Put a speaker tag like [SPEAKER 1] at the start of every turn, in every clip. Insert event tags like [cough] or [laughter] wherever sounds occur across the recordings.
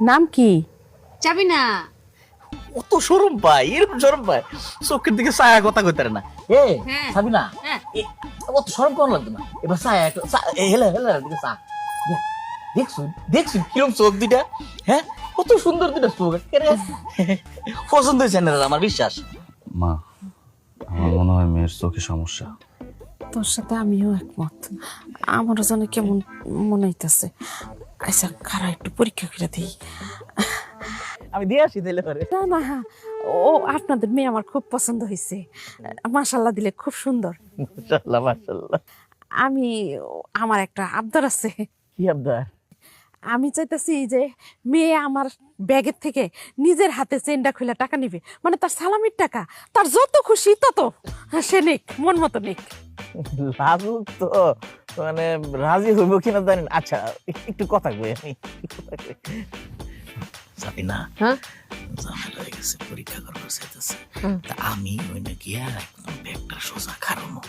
[SPEAKER 1] নাম কি?
[SPEAKER 2] যাবি না।
[SPEAKER 3] অত সরম পায় এরকম সরম পায়। চোখের দিকে ছায়া কথা কইতে না। এ
[SPEAKER 2] হ্যাঁ।
[SPEAKER 3] সাবিনা
[SPEAKER 2] হ্যাঁ।
[SPEAKER 3] অত সরম কোন লাগবে না? এবার ছায়া হেলে হেলে দিকে চা। দেখছুন দেখছুন কিরম চোখ দুইটা? হ্যাঁ? কত সুন্দর দুইটা চোখ পছন্দ হয়েছে না আমার বিশ্বাস।
[SPEAKER 4] মা আমার মনে হয় মেয়ের চোখে সমস্যা।
[SPEAKER 1] তোর সাথে আমিও একমত। আমারও যেন কেমন মনে হইতেছে। আচ্ছা খারা একটু পরীক্ষা করে দিই।
[SPEAKER 3] আমি দিয়ে আসি তাইলে পরে।
[SPEAKER 1] না না ও আপনাদের মেয়ে আমার খুব পছন্দ হয়েছে মাশাল্লাহ দিলে খুব সুন্দর।
[SPEAKER 3] মাশাআল্লাহ মাশাআল্লাহ।
[SPEAKER 1] আমি আমার একটা আবদার আছে।
[SPEAKER 3] কি আবদার?
[SPEAKER 1] আমি চাইতেছি যে মেয়ে আমার ব্যাগের থেকে নিজের হাতে চেনটা খুলে টাকা নিবে। মানে তার সালামির টাকা তার যত খুশি তত। সে নিক মন মতো নিক। [laughs]
[SPEAKER 3] লাজুক তো মানে রাজি হইব কিনা জানি না। আচ্ছা একটু কথা কই আমি সাবিনা
[SPEAKER 2] হ্যাঁ?
[SPEAKER 3] ঝামেলা হয়ে গেছে পরীক্ষা করবার চাইতেছে। তা আমি ওই না গিয়া একদম ব্যাগটা সোজা খারানো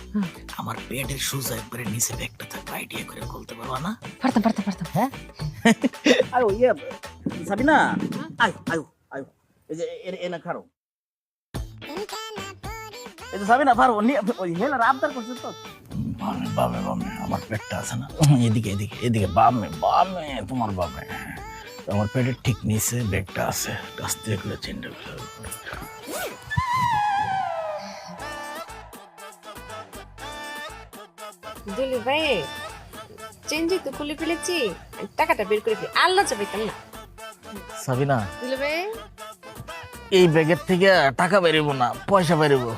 [SPEAKER 3] আমার পেটের সোজা একবারে নিচে ব্যাগটা থাকবে আইডিয়া করে বলতে পারবা না?
[SPEAKER 2] পারতাম পারতাম পারতাম।
[SPEAKER 3] হ্যাঁ? আয়ো ইয়ে সাবিনা আয় আয়ো আয়ো। এই যে এ- এ খারো এই পারো নি- ওই হেলার আবদার করছে তো। বামে বামে বামে আমার পেটটা আছে না। এদিকে এদিকে এদিকে বামে বামে তোমার বামে। আমার পেটের ঠিক নিচে ব্যাগটা আছে। আস্তে করে চিন্তা করে।
[SPEAKER 2] দুলি ভাই চেঞ্জ তো খুলে ফেলেছি টাকাটা বের করে দিই আল্লাহ চাবে না।
[SPEAKER 3] সাবিনা
[SPEAKER 2] দুলি ভাই।
[SPEAKER 3] এই ব্যাগের থেকে টাকা বেরোবো না পয়সা বেরোবো।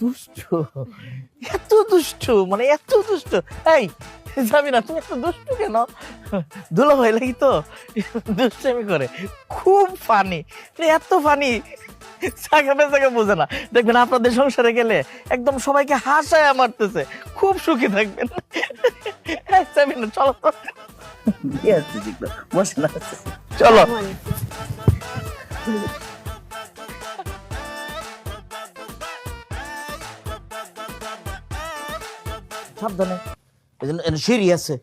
[SPEAKER 3] দুষ্ট? এত দুষ্ট? মানে এত দুষ্ট? এই যাবি না তুমি এত দুষ্ট কেন? দুলা ভাই লাগি তো? দুষ্টামি করে। খুব ফানি এত ফানি জায়গা বেজাগা বোঝে না। দেখবেন আপনাদের সংসারে গেলে একদম সবাইকে হাসায় মারতেছে। খুব সুখী থাকবেন। যাবি না। চলো। চলো সাবধানে। এই জন্য সিঁড়ি আছে।